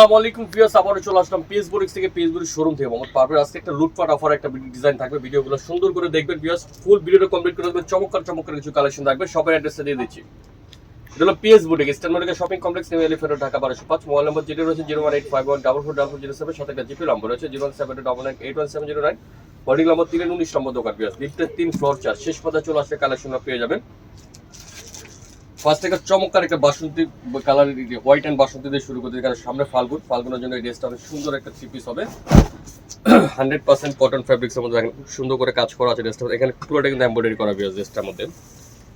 আসসালামু আলাইকুম আবারও চলে আসলাম পিএসবুরিক্স থেকে পিএস শোরুম থেকে। মোহাম্মদ পারভের আজকে একটা লুটপাট অফার, একটা ডিজাইন থাকবে। ভিডিওগুলো সুন্দর করে দেখবেন ভিউয়ার্স ফুল ভিডিওটা কমপ্লিট করে দেবেন। চমৎকার চমৎকার কিছু কালেকশন থাকবে। সবার অ্যাড্রেসটা দিয়ে দিচ্ছি। এটা হলো PS Boutique Eastern Shopping Complex New Elephant Dhaka বারোশো পাঁচ মোবাইল নম্বর যেটি রয়েছে zero one eight five one double four double four zero seven সাথে একটা জিপি নম্বর রয়েছে zero one seven double nine eight one seven zero nine holding number তিন উনিশ নম্বর দোকান, ভিউয়ার্স। লিফটের তিন ফ্লোর চার। শেষ পথে চলে আসলে কালেকশন পেয়ে যাবেন। ফার্স্ট একটা চমৎকার একটা বাসন্তী কালার হোয়াইট অ্যান্ড বাসন্তী দিয়ে শুরু করতে এখানে সামনে ফাল্গুন। ফাল্গুনের জন্য এই ড্রেসটা অনেক সুন্দর একটা থ্রি পিস হবে। হান্ড্রেড পার্সেন্ট কটন ফ্যাব্রিক্সের মধ্যে সুন্দর করে কাজ করা আছে ড্রেসটা এখানে পুরোটা কিন্তু এম্ব্রয়ডারি করা বিয়াস ড্রেসটার মধ্যে।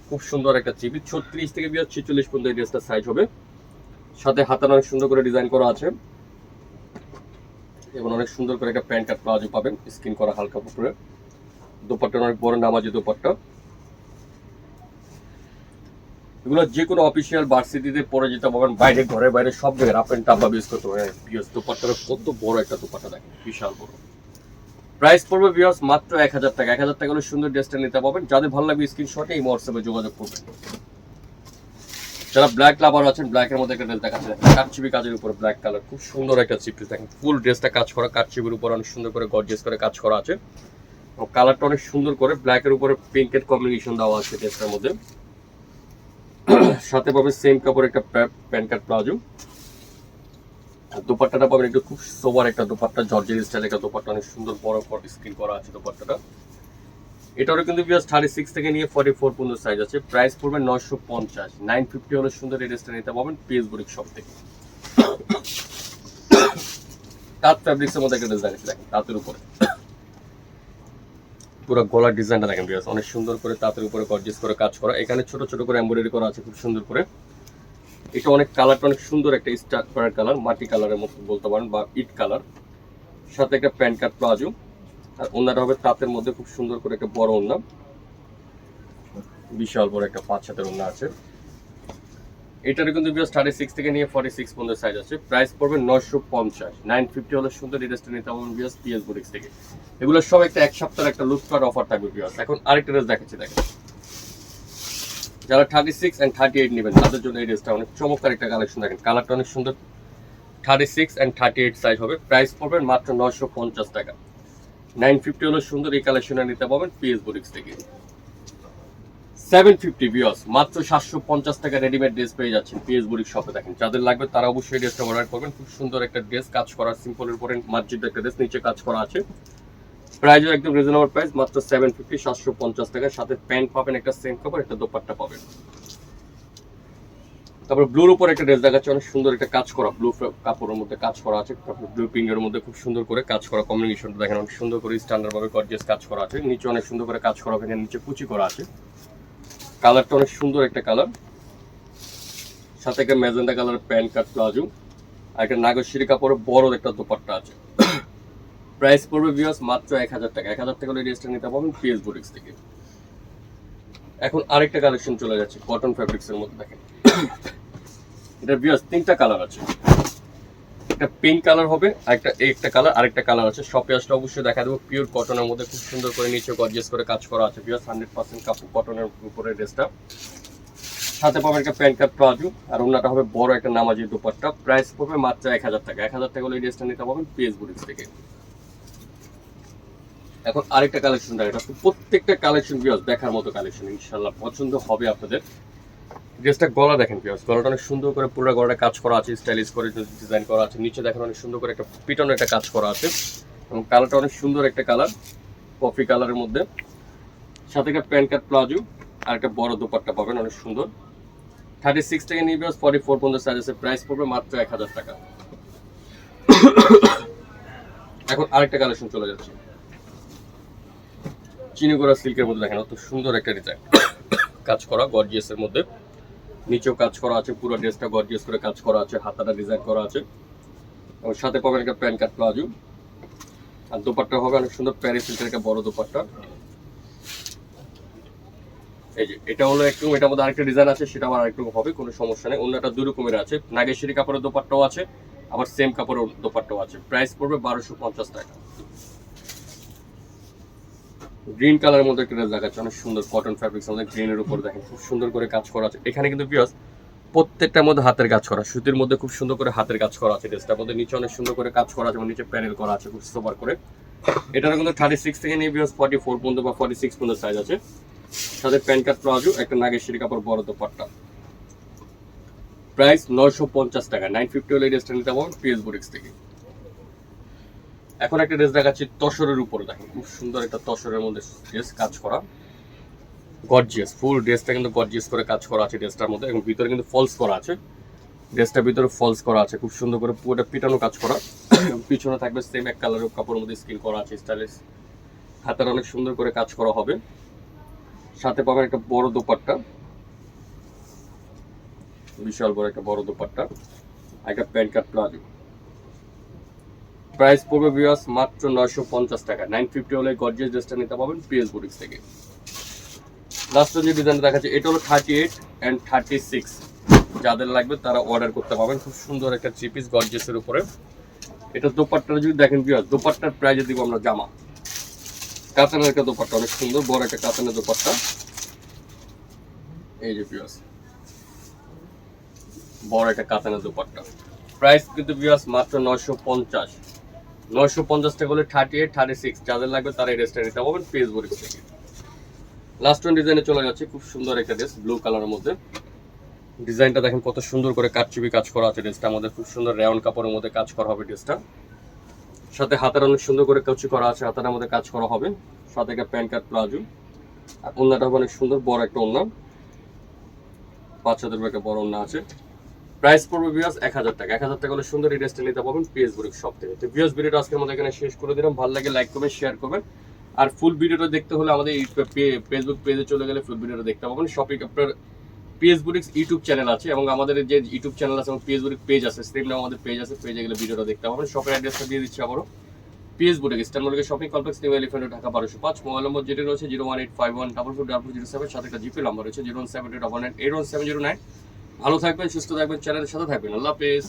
খুব সুন্দর একটা থ্রি পিস ছত্রিশ থেকে বিয়াস ছেচল্লিশ পর্যন্ত এই ড্রেসটার সাইজ হবে। সাথে হাতার অনেক সুন্দর করে ডিজাইন করা আছে। এবং অনেক সুন্দর করে একটা প্যান্ট কাট প্লাজো পাবেন। স্কিন করা হালকা উপরে। দোপাট্টা অনেক বড় নামাজি দোপাট্টা। এগুলো যে কোনো অফিসিয়াল ভার্সিটিতে পরে যেতে পারবেন। বাইরে, ঘরে, বাইরে সব জায়গায় আপ অ্যান্ড করতে পারবেন। বিয়াস কত বড় একটা দোপাট্টা দেখেন, বিশাল বড়। প্রাইস পড়বে বিয়াস মাত্র এক হাজার টাকা। এক হাজার টাকা হলে সুন্দর ড্রেসটা নিতে পারবেন। যাদের ভালো লাগবে স্ক্রিনশটে এই হোয়াটসঅ্যাপে যোগাযোগ করবেন। যারা ব্ল্যাক লাভার আছেন ব্ল্যাকের মধ্যে একটা ড্রেস দেখাচ্ছে। কাটচিবি কাজের উপর ব্ল্যাক কালার খুব সুন্দর একটা চিপি দেখেন ফুল ড্রেসটা কাজ করা। কাটচিবির উপর অনেক সুন্দর করে গর্জিয়াস করে কাজ করা আছে। কালারটা অনেক সুন্দর করে ব্ল্যাকের উপরে পিঙ্কের কম্বিনেশন দেওয়া আছে ড্রেসটার মধ্যে। সাথে পাবে সেম কাপড় একটা প্যান্ট কাট প্লাজো। আর দোপাট্টাটা পাবেন একটু খুব সোবার একটা দোপাট্টা জর্জের স্টাইল একটা দোপাট্টা, অনেক সুন্দর বড় স্ক্রিন করা আছে দোপাট্টাটা। এটারও কিন্তু বিয়াস থার্টি সিক্স থেকে নিয়ে ফর্টি ফোর পর্যন্ত সাইজ আছে। প্রাইস পড়বে নয়শো পঞ্চাশ। নাইন ফিফটি হলে সুন্দর এই ড্রেসটা নিতে পাবেন পিএস বুরিক শপ থেকে। তাঁত ফ্যাব্রিক্সের মধ্যে একটা ড্রেস দেখাচ্ছি দেখেন, তাঁতের উপরে। পুরো গলার ডিজাইনটা দেখেন বিয়াস অনেক সুন্দর করে তাঁতের উপরে গর্জেস করে কাজ করা। এখানে ছোট ছোট করে এমব্রয়ডারি করা আছে, খুব সুন্দর করে। এটা অনেক কালারটা অনেক সুন্দর একটা স্টার করার কালার মাটি কালারের মতো বলতে পারেন বা ইট কালার সাথে একটা প্যান্ট কাট প্লাজো। আর ওনাটা হবে তাঁতের মধ্যে খুব সুন্দর করে একটা বড় ওনা বিশাল বড় একটা পাঁচ হাতের ওনা আছে। এটার কিন্তু বিয়াস থার্টি সিক্স থেকে নিয়ে ফর্টি সিক্স পর্যন্ত সাইজ আছে। প্রাইস পড়বে নয়শো পঞ্চাশ। নাইন ফিফটি হলে সুন্দর ড্রেসটা নিতে পারবেন বিয়াস পিএস বুটিক্স থেকে। এগুলো সব একটা এক সপ্তাহের একটা লুটপাট অফার থাকবে বিয়াস এখন আরেকটা ড্রেস দেখাচ্ছি, দেখেন। যারা thirty six and thirty eight নেবেন, তাদের জন্য এই ড্রেসটা অনেক চমৎকার একটা কালেকশন দেখেন। কালারটা অনেক সুন্দর। Thirty six and thirty eight size হবে। প্রাইস পড়বেন মাত্র নশো পঞ্চাশ টাকা। নাইন ফিফটি হলো সুন্দর এই কালেকশনটা নিতে পারবেন পিএস বুটিক্স থেকে। সেভেন ফিফটি বিয়স মাত্র সাতশো পঞ্চাশ টাকা রেডিমেড ড্রেস পেয়ে যাচ্ছেন পিএস বুটিক শপে দেখেন, যাদের লাগবে তারা অবশ্যই ড্রেসটা অর্ডার করবেন। খুব সুন্দর একটা ড্রেস কাজ করা সিম্পলের উপরে মার্জিত একটা ড্রেস নিচে কাজ করা আছে। প্রাইসও একদম রিজনেবল প্রাইস মাত্র সেভেন ফিফটি সাতশো পঞ্চাশ টাকা। সাথে প্যান্ট পাবেন একটা সেম কাপড় একটা দোপাট্টা পাবেন। তারপর ব্লুর উপর একটা ড্রেস দেখাচ্ছে, অনেক সুন্দর একটা কাজ করা। ব্লু কাপড়ের মধ্যে কাজ করা আছে। তারপর ব্লু পিঙ্কের মধ্যে খুব সুন্দর করে কাজ করা কম্বিনেশনটা দেখেন, অনেক সুন্দর করে স্ট্যান্ডার্ড ভাবে গর্জিয়াস কাজ করা আছে। নিচে অনেক সুন্দর করে কাজ করা এখানে নিচে কুচি করা আছে। কালারটা অনেক সুন্দর একটা কালার। সাথে একটা magenta colour pant cut palazzo. আর একটা নাগরশিরি কাপড়ের বড় একটা দোপাট্টা আছে। প্রাইস পড়বে বিয়াস মাত্র এক হাজার টাকা। এক হাজার টাকা ড্রেসটা নিতে পারবেন পিএস বুটিক্স থেকে। এখন আরেকটা কালেকশন চলে যাচ্ছে কটন ফ্যাব্রিক্স এর মধ্যে দেখেন। এটা বিয়াস তিনটা কালার আছে। একটা পিঙ্ক কালার হবে, আরেকটা, একটা কালার আরেকটা কালার আছে। সব আসলে অবশ্যই দেখা দেবো পিওর কটনের মধ্যে খুব সুন্দর করে নিচে গর্জিয়াস করে কাজ করা আছে। বিয়াস হান্ড্রেড পার্সেন্ট কাপড় কটনের উপরে ড্রেসটা সাথে পাবেন একটা প্যান্ট কাট প্লাজো, আর ওনাটা হবে বড় একটা নামাজি দুপাট্টা। প্রাইস পড়বে মাত্র এক হাজার টাকা। এক হাজার টাকা হলে এই ড্রেসটা নিতে পারবেন পিএস থেকে। এখন আরেকটা কালেকশন দেখা প্রত্যেকটা কালেকশন বিয়াস দেখার মতো কালেকশন ইনশাল্লাহ পছন্দ হবে আপনাদের। ড্রেসটা গলা দেখেন পিয়াস গলাটা অনেক সুন্দর করে পুরো গলাটা কাজ করা আছে স্টাইলিশ করে ডিজাইন করা আছে। নিচে দেখেন অনেক সুন্দর করে একটা পিটন একটা কাজ করা আছে এবং কালারটা অনেক সুন্দর একটা কালার কফি কালারের মধ্যে। সাথে একটা প্যান্ট কাট প্লাজো আর একটা বড় দোপাট্টা পাবেন, অনেক সুন্দর। থার্টি সিক্স থেকে নিয়ে বিয়াস ফর্টি ফোর পর্যন্ত সাইজ আছে প্রাইস পড়বে মাত্র এক হাজার টাকা। এখন আরেকটা কালেকশন চলে যাচ্ছে। চিনি করা সিল্কের মধ্যে দেখেন, অত সুন্দর একটা ডিজাইন কাজ করা গর্জিয়াসের মধ্যে। নিচেও কাজ করা আছে, পুরো ড্রেসটা গর্জিয়াস করে কাজ করা আছে, হাতাটা ডিজাইন করা আছে। এবং সাথে পাবেন একটা প্যান্ট কাট প্লাজো। আর দোপাট্টা হবে অনেক সুন্দর প্যারিস সিল্কের একটা বড় দোপাট্টা। এই যে, এটা হলো একটু, এটার মধ্যে আরেকটা ডিজাইন আছে সেটা আবার আরেকটু হবে, কোনো সমস্যা নেই। অন্যটা দুই রকমের আছে, নাগেশ্বরী কাপড়ের দোপাট্টাও আছে, আবার সেম কাপড়ের দোপাট্টাও আছে। প্রাইস পড়বে বারোশো পঞ্চাশ টাকা। গ্রিন কালারের মধ্যে একটা ড্রেস দেখাচ্ছে, অনেক সুন্দর কটন ফ্যাব্রিক্স আমাদের গ্রিনের উপর দেখেন, খুব সুন্দর করে কাজ করা আছে। এখানে কিন্তু বিয়াস প্রত্যেকটার মধ্যে হাতের কাজ করা, সুতির মধ্যে খুব সুন্দর করে হাতের কাজ করা আছে ড্রেসটার মধ্যে নিচে অনেক সুন্দর করে কাজ করা আছে এবং নিচে প্যানেল করা আছে খুব সোবার করে। এটার কিন্তু থার্টি সিক্স থেকে নিয়ে বিয়াস ফর্টি ফোর পর্যন্ত বা ফর্টি সিক্স পর্যন্ত সাইজ আছে। সাথে প্যান্ট কার্ড প্লাজো, একটা নাগেশ্বরী কাপড়, বড় দোপাট্টা। প্রাইস নয়শো পঞ্চাশ টাকা নাইন ফিফটি হলে ড্রেসটা নিতে পারবেন পিএস বুটিক্স থেকে। এখন একটা ড্রেস দেখাচ্ছি তসরের উপরে। দেখেন, খুব সুন্দর একটা তসরের মধ্যে ড্রেস কাজ করা। গর্জিয়াস ফুল ড্রেসটা কিন্তু গর্জিয়াস করে কাজ করা আছে ড্রেসটার মধ্যে। এবং ভিতরে কিন্তু ফলস করা আছে। ড্রেসটার ভিতরে ফলস করা আছে। খুব সুন্দর করে পুরোটা পিটানো কাজ করা। পিছনে থাকবে সেম এক কালারের কাপড়ের মধ্যে স্কিন করা আছে স্টাইলিশ হাতের অনেক সুন্দর করে কাজ করা হবে। সাথে পাবেন একটা বড় দোপাট্টা। বিশাল বড় একটা বড় দোপাট্টা। একটা প্যান্ট কার্ড প্লাজো। প্রাইস পড়বে বিয়াস মাত্র নয়শো পঞ্চাশ টাকা। নাইন ফিফটি হলে গর্জিয়াস ড্রেসটা নিতে পাবেন পিএস বুটিক্স থেকে। লাস্টে যে ডিজাইনটা দেখাচ্ছে, এটা হলো thirty eight and thirty six যাদের লাগবে তারা অর্ডার করতে পারবেন। খুব সুন্দর একটা থ্রি পিস গর্জিয়াসের উপরে। এটা দোপাট্টাটা যদি দেখেন বিয়াস দোপাট্টার প্রাইজে দিব আমরা জামা। কাতানের একটা দোপাট্টা, অনেক সুন্দর, বড় একটা কাতানের দোপাট্টা। এই যে বিয়াস বড় একটা কাতানের দোপাট্টা। প্রাইস কিন্তু বিয়াস মাত্র নয়শো পঞ্চাশ। নয়শো পঞ্চাশ টাকা হলে থার্টি এইট থার্টি সিক্স যাদের লাগবে তারা এই ড্রেসটা নিতে পারবেন ফেসবুক থেকে। লাস্ট ওয়ান ডিজাইনে চলে যাচ্ছে, খুব সুন্দর একটা ড্রেস ব্লু কালারের মধ্যে। ডিজাইনটা দেখেন কত সুন্দর করে কাটচুপি কাজ করা আছে ড্রেসটা আমাদের খুব সুন্দর রেওয়ান কাপড়ের মধ্যে কাজ করা হবে ড্রেসটা সাথে হাতের অনেক সুন্দর করে কাচি করা আছে, হাতের মধ্যে কাজ করা হবে। সাথে একটা প্যান্ট কার্ড প্লাজো। আর ওন্নাটা হবে অনেক সুন্দর, বড় একটা ওন্না। বাচ্চাদের একটা বড় ওন্না আছে। প্রাইস পড়বে বিয়াস এক হাজার টাকা। এক হাজার টাকা হলে সুন্দর এই নিতে পারবেন পিএস বুড়ির শপ থেকে। তো বিয়াস ভিডিওটা আজকের মধ্যে এখানে শেষ করে দিলাম। ভালো লাগে লাইক করবেন শেয়ার করবেন। আর ফুল ভিডিওটা দেখতে হলে আমাদের ফেসবুক পেজে চলে গেলে ফুল ভিডিওটা দেখতে পাবেন। শপিং আপনার পিএস বুটিক্স ইউটিউব চ্যানেল আছে এবং আমাদের যে ইউটিউব চ্যানেল আছে এবং পিএস বুটিক পেজ আছে সেম নাম আমাদের পেজ আছে পেজে গেলে ভিডিওটা দেখতে পাবেন। শপের অ্যাড্রেসটা দিয়ে দিচ্ছি আবারও। PS Boutique Eastern Shopping Complex New Elephant Dhaka বারোশো পাঁচ। মোবাইল নম্বর যেটি রয়েছে zero one eight five one double four double zero seven সাথে একটা জিপি নাম্বার রয়েছে zero one seven two double nine eight one seven zero nine ভালো থাকবেন সুস্থ থাকবেন চ্যানেলের সাথে থাকবেন। আল্লাহ হাফেজ।